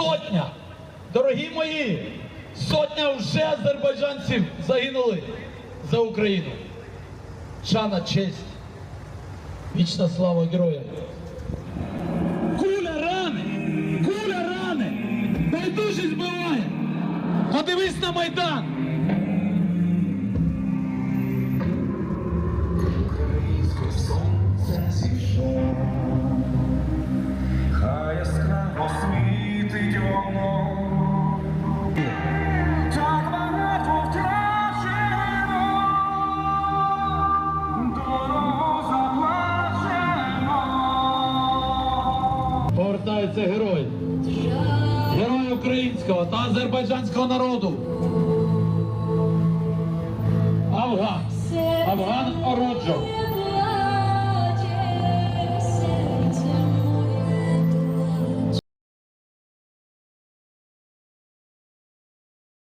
сотня. Дорогі мої, сотня вже азербайджанців загинули за Україну. Шана, честь. Вічна слава героям. Куля рани! Куля рани! Байдужість збиває! Подивись на Майдан! Українське сонце зійшло, Повертаються герой. Герой українського та азербайджанського народу. Афган. Афган Ороджо.